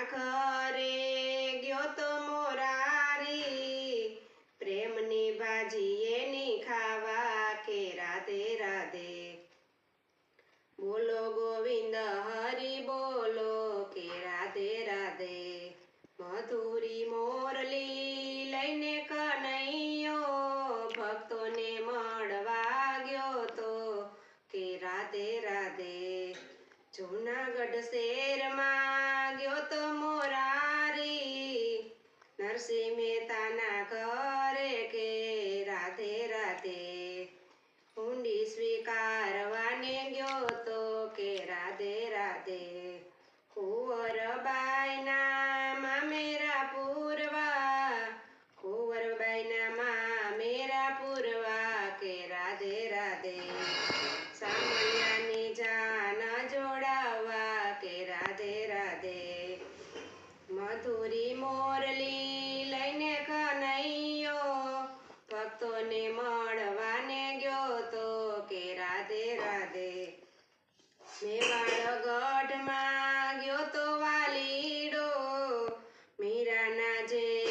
ના ઘરે ગયો તો મોરારી. પ્રેમની ભાજી એની ખાવા કે રાધે રાધે. બોલો ગોવિંદ હરિ બોલો કે રાધે રાધે. મધુરી મોરલી લઈને કનૈયો ભક્તોને મળવા ગયો તો કે રાધે રાધે. જૂનાગઢ શેરમાં સ્વીકારવાને ગયો તો કે રાધે રાધે કુંવરબાઈ ના મામેરા પૂરવા રાધે. ગઢમાં ગયો તો વાલીડો. મીરાના જે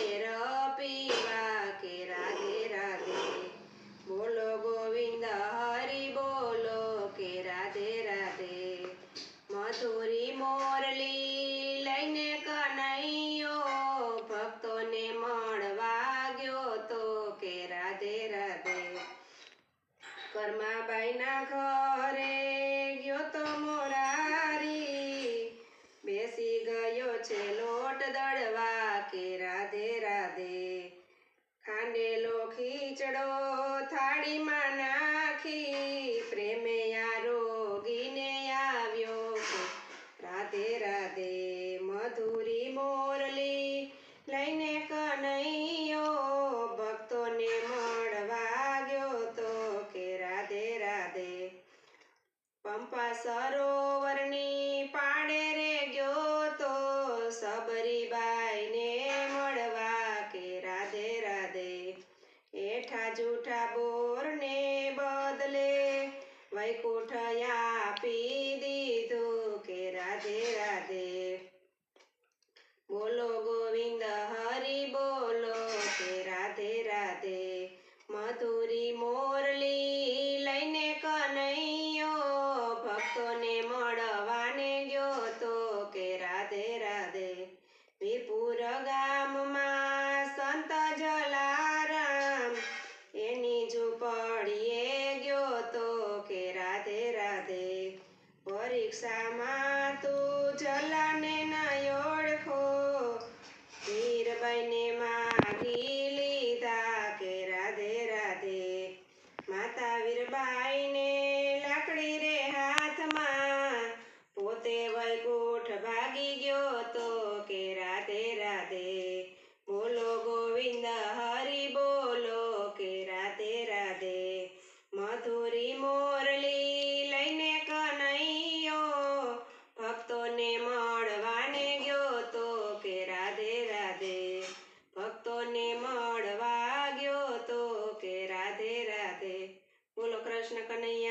ಕೀಚಡೋ જૂઠા બોરને બદલે વૈકુંઠ આપી દીધું કે રાધે રાધે. બોલો ગોવિંદ હરી બોલો કે રાધે રાધે. મધુરી મોર જાગી ગયો તો કે રાધે રાધે. બોલો ગોવિંદ, હરિ બોલો કે રાધે રાધે. મધુરી મોરલી લઈને કનૈયો. ભક્તોને મળવાને ગયો તો કે રાધે રાધે. ભક્તોને મળવા ગયો તો કે રાધે રાધે. બોલો કૃષ્ણ કનૈયા.